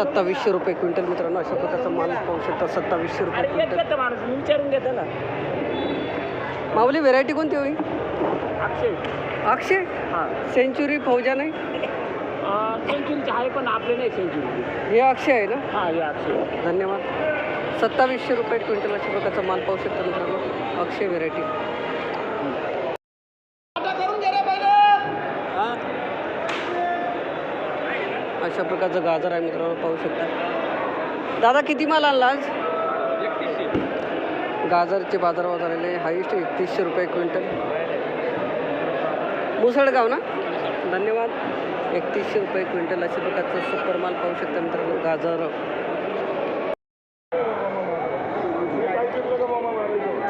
सत्तावीसशे रुपये क्विंटल मित्रांनो अशा प्रकारचा माल पाहू शकता सत्तावीसशे रुपये क्विंटल. माणूस मी विचारून घेतो ना. माऊली व्हेरायटी कोणती होईल अक्षय. अक्षय? हां. सेंचुरी फौजा नाही सेंचुरीचे आहे पण आपले नाही सेंचुरी. हे अक्षय आहे ना? हां हे अक्षय. धन्यवाद. सत्तावीसशे रुपये क्विंटल अशा प्रकारचा माल पाहू शकता मित्रांनो. अक्षय व्हेरायटी अशा प्रकारचं गाजर आहे मित्रांनो पाहू शकता. दादा किती माल आणला आज? गाजरचे बाजारभाव झालेले हायेस्ट एकतीसशे रुपये क्विंटल. मुसळगाव ना? धन्यवाद. एकतीसशे रुपये क्विंटल अशा प्रकारचं सुपर माल पाहू शकता मित्रांनो गाजर.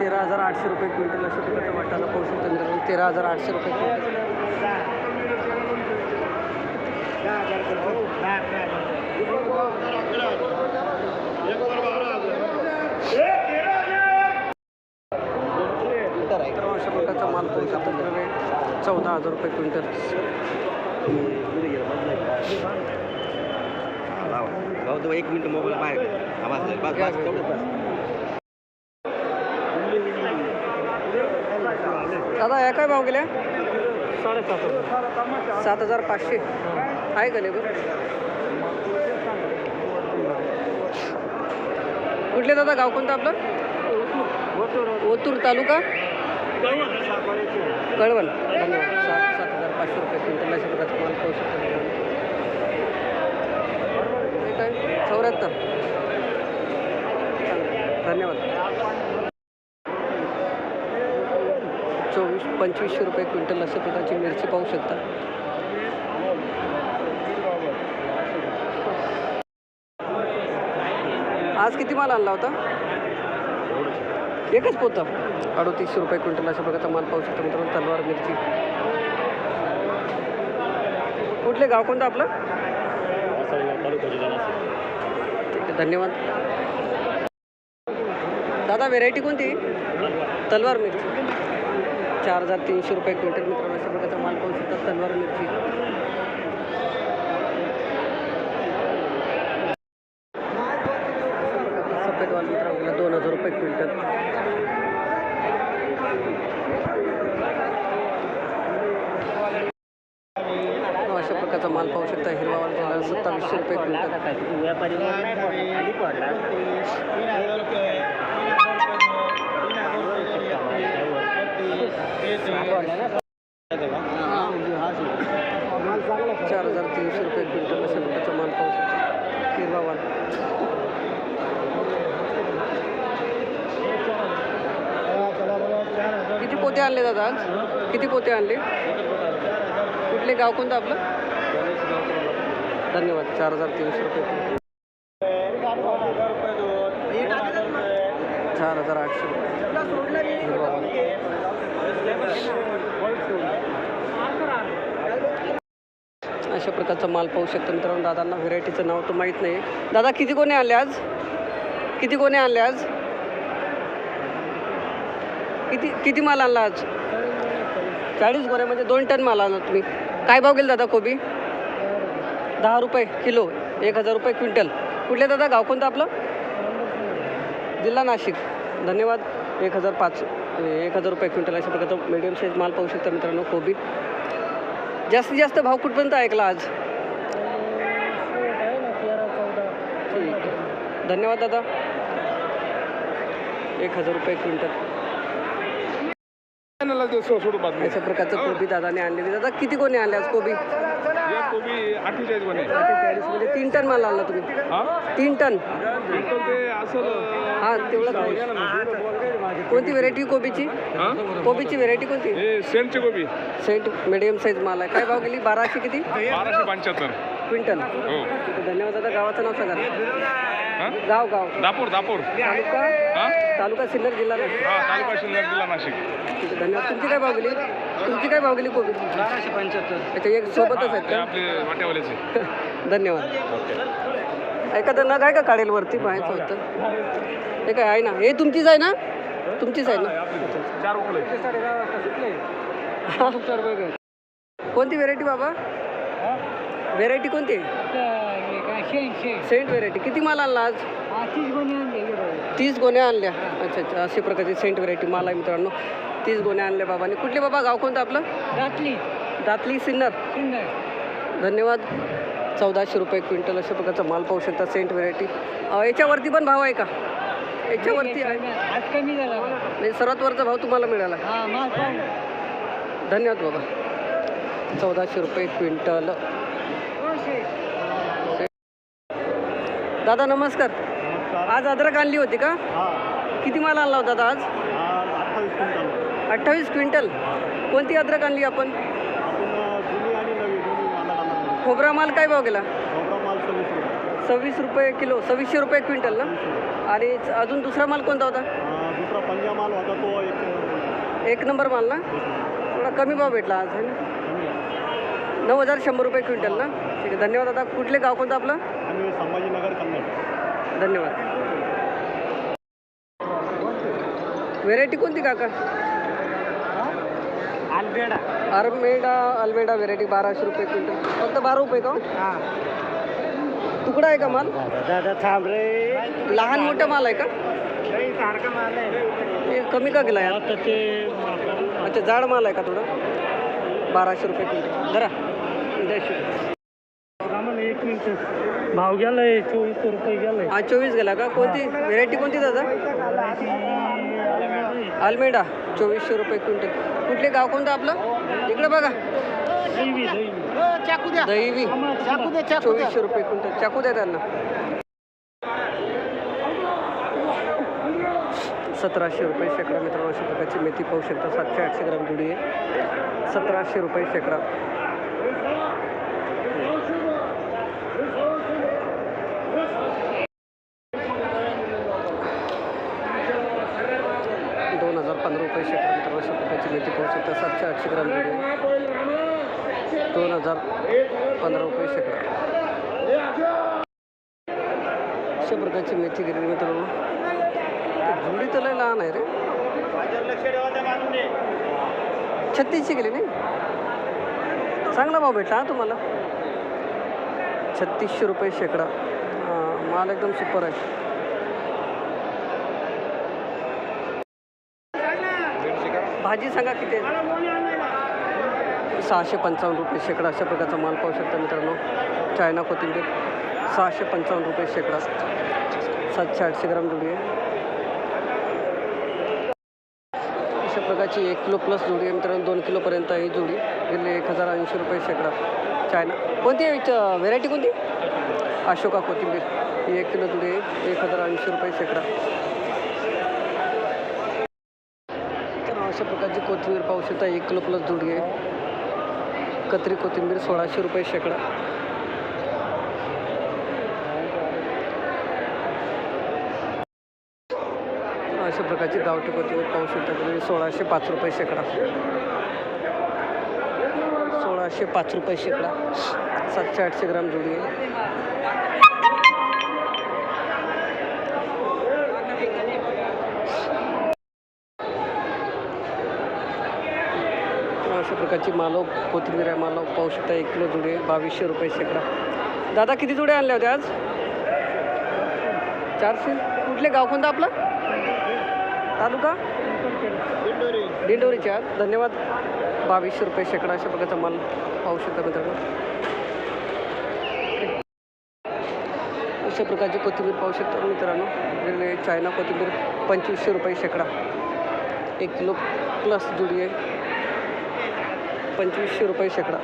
तेरा हजार आठशे रुपये क्विंटल अशा प्रकारचा वाटाणा पाहू शकता मित्रांनो तेरा हजार आठशे रुपये क्विंटल मित्रांनो अशा प्रकारचा माल पाहू शकता मित्रांनो चौदा हजार रुपये क्विंटल. भाऊ एक मिनिट मोबाईल बाहेर. दादा या काय भाव गेल्या? साडेसात सात हजार पाचशे. आहे का लेबर कुठले दादा गाव कोणतं आपलं? ओतूर तालुका? कळवण. धन्यवाद सात सात हजार पाचशे रुपये क्विंटल अशा प्रकारचा माल पाहू शकतो काय चौऱ्याहत्तर. धन्यवाद. चोवीस पंचवीसशे रुपये क्विंटल अशा प्रकारची मिरची पाहू शकता. आज किती माल आणला होता? एकच पोतं. अडतीसशे रुपये क्विंटल अशा प्रकारचा माल पाहू शकतो मित्रांनो तलवार मिरची. कुठले गाव कोणतं आपलं? ठीक आहे धन्यवाद. दादा व्हेरायटी कोणती? तलवार मिरची. चार हजार तीनशे रुपये क्विंटल मित्रांनो अशा प्रकारचा माल पाहू शकतात तलवार मिरची. वाल मित्रांनो दोन हजार रुपये क्विंटल अशा प्रकारचा माल पाहू शकता. हिरवा वाल सत्तावीसशे रुपये क्विंटल. व्यापारी किती पोते आणले दादा आज? किती पोते आणले? कुठले गाव कोणतं आपलं? धन्यवाद. चार हजार तीनशे रुपये. चार हजार आठशे रुपये. अशा प्रकारचा माल पाहू शकतो मित्रांनो. दादांना व्हेरायटीचं नाव तर माहीत नाही दादा किती कोणी आणले आज? किती कोणी आणले आज? किती किती माल आणला आज? चाळीस म्हणजे दोन टन माल आणला तुम्ही. काय भाव गेला दादा कोबी? दहा रुपये किलो एक हजार रुपये क्विंटल. कुठले दादा? गाव कोणतं आपलं? जिल्हा नाशिक. धन्यवाद. एक हजार पाच एक हजार रुपये क्विंटल अशा प्रकारचा मीडियम साईज माल पाहू शकता मित्रांनो कोबी. जास्तीत जास्त भाव कुठपर्यंत ऐकला आज? धन्यवाद दादा. एक हजार रुपये क्विंटल. सोडून बातमी अशा प्रकारचं कोबी दादाने आणलेली दादा किती कोणी आणले आज कोबी? या कोबी अठ्ठेचाळीस म्हणे चाळीस म्हणजे तीन टन माल आणला तुम्ही. हा? तीन टन? क्विंटल ते असं हा तेवढं कोणती व्हेरायटी कोबीची? हा? कोबीची व्हेरायटी कोणती? हे सेंटची कोबी. सेंट मिडियम साईज माल आहे. काय भाव गेली? बाराशे किती? बाराशे पंच्याहत्तर. क्विंटल. हो. धन्यवाद दादा गावाचं नाव सांगा हा? गाव गाव. दापूर दापूर. तालुका? तालुका सिन्नर जिल्हा नाशिक. हा तालुका शिल्लक जिल्हा नाशिक. ठीक आहे धन्यवाद. तुमची काय भाव गेली? तुमची काय भाव गेली कोबी? बाराशे पंच्याहत्तर. अच्छा एक सोबतच आहेत ते का आपले वाट्यावाल्याचे. धन्यवाद. एखादं नग आहे का काढेल वरती पाहायचं होतं. हे काय आहे ना? हे तुमचीच आहे ना? तुमचीच आहे ना? चार उकले कोणती व्हेरायटी बाबा? व्हेरायटी कोणती आहे? सेंट व्हेरायटी. किती माल आणला आज? तीस गोण्या आणल्या. अच्छा अच्छा अशा प्रकारची सेंट व्हेरायटी माल आहे मित्रांनो. तीस गोण्या आणल्या बाबांनी. कुठले बाबा? गाव कोणतं आपलं? दातली. दातली सिन्नर. धन्यवाद. चौदाशे रुपये क्विंटल अशा प्रकारचा माल पाहू शकता सेंट व्हेरायटी. याच्यावरती पण भाव आहे का? याच्यावरती आहे. आज कमी झाला नाही सर्वात वरचा भाव तुम्हाला मिळाला. हा धन्यवाद बाबा. चौदाशे रुपये क्विंटल. दादा नमस्कार. आज अद्रक आणली होती का? किती माल आणला होता दादा आज अठ्ठावीस क्विंटल. कोणती अद्रक आणली आपण? खोबरा माल काय भाव गेला? सव्वीस रुपये. किलो सव्वीसशे रुपये क्विंटल ना? आणि अजून दुसरा माल कोणता होता? दुसरा पंजा माल होता तो एक एक नंबर माल ना? थोडा कमी भाव भेटला आज है ना? नऊ हजार शंभर रुपये क्विंटल ना? ठीक आहे धन्यवाद दादा. कुठले गाव कोणतं आपलं? आम्ही संभाजीनगर कन्नड. धन्यवाद. व्हेरायटी कोणती काका? आलबेडा. आर्मेडा अल्मेडा व्हेरायटी बाराशे रुपये क्विंटल. फक्त बारा रुपये का हो? तुकडा आहे का माल? दादा थांब रे. लहान मोठा माल आहे का? सारखा माल आहे. हे कमी का गेला यार? अच्छा जाड माल आहे का थोडं? बाराशे रुपये क्विंटल. द्याशे आम्हाला एक मिनिट भाव गेलाय चोवीस रुपये गेलाय. हा चोवीस गेला का? कोणती? व्हेरायटी कोणती दादा? अल्मेडा चोवीसशे रुपये क्विंटल. कुठले गाव कोणतं आपलं? इकडे बघा. दही दही चाकू द्या. दहीवी चाकू द्या चोवीसशे रुपये क्विंटल. चाकू द्या त्यांना. सतराशे रुपये शेकडा मित्रांनो अशा प्रकारची मेथी पाहू शकता. सातशे आठशे ग्राम जुडी आहे. सतराशे रुपये शेकडा दोन हजार पंधरा रुपये शेकडा मित्रांनो अशा प्रकारची मेथी पाहू शकता सातशे ग्राम दोन हजार पंधरा रुपये शेकडा. अशा प्रकारची मेथी गिरणी मित्रांनो. जुडी तर लय लहान आहे रे. छत्तीसची गेली नाही? चांगला भाव भेटला तुम्हाला. छत्तीसशे रुपये शेकडा. माल एकदम सुपर आहे. भाजी सांगा किती आहे? सहाशे पंचावन्न रुपये शेकडा अशा प्रकारचा माल पाहू शकता मित्रांनो. चायना कोथिंबीर सहाशे पंचावन्न रुपये शेकडा. सातशे आठशे ग्राम जोडी आहे. अशा प्रकारची एक किलो प्लस जोडी आहे मित्रांनो. दोन किलोपर्यंत आहे ही जोडी. गेली एक हजार ऐंशी रुपये शेकडा. चायना. कोणती आहे? व्हेरायटी कोणती? अशोका कोथिंबीर. ही एक किलो जोडी आहे. एक हजार ऐंशी रुपये शेकडा. अशा प्रकारची कोथिंबीर पाहू शकता. एक किलो प्लस जोडी आहे. कत्री कोथिंबीर सोळाशे रुपये शेकडा. अशा प्रकारची गावठी कोथिंबीर पाहू शकता तुम्ही. सोळाशे पाच रुपये शेकडा. सोळाशे पाच रुपये शेकडा. सातशे आठशे ग्राम जोडी आहे अशा प्रकारची मालव कोथिंबीर आहे मालव पाहू शकता एक किलो जुडे बावीसशे रुपये शेकडा. दादा किती जुडे आणले होते आज? चारशे? कुठले? गाव कोणतं आपलं? तालुका? दिंडोरीच्या धन्यवाद. बावीसशे रुपये शेकडा अशा प्रकारचा माल पाहू शकता मित्रांनो. अशा प्रकारची कोथिंबीर पाहू शकता मित्रांनो. वेगवेगळे चायना कोथिंबीर पंचवीसशे रुपये शेकडा. एक किलो प्लस जुडी आहे पंचवीसशे रुपये शेकडा.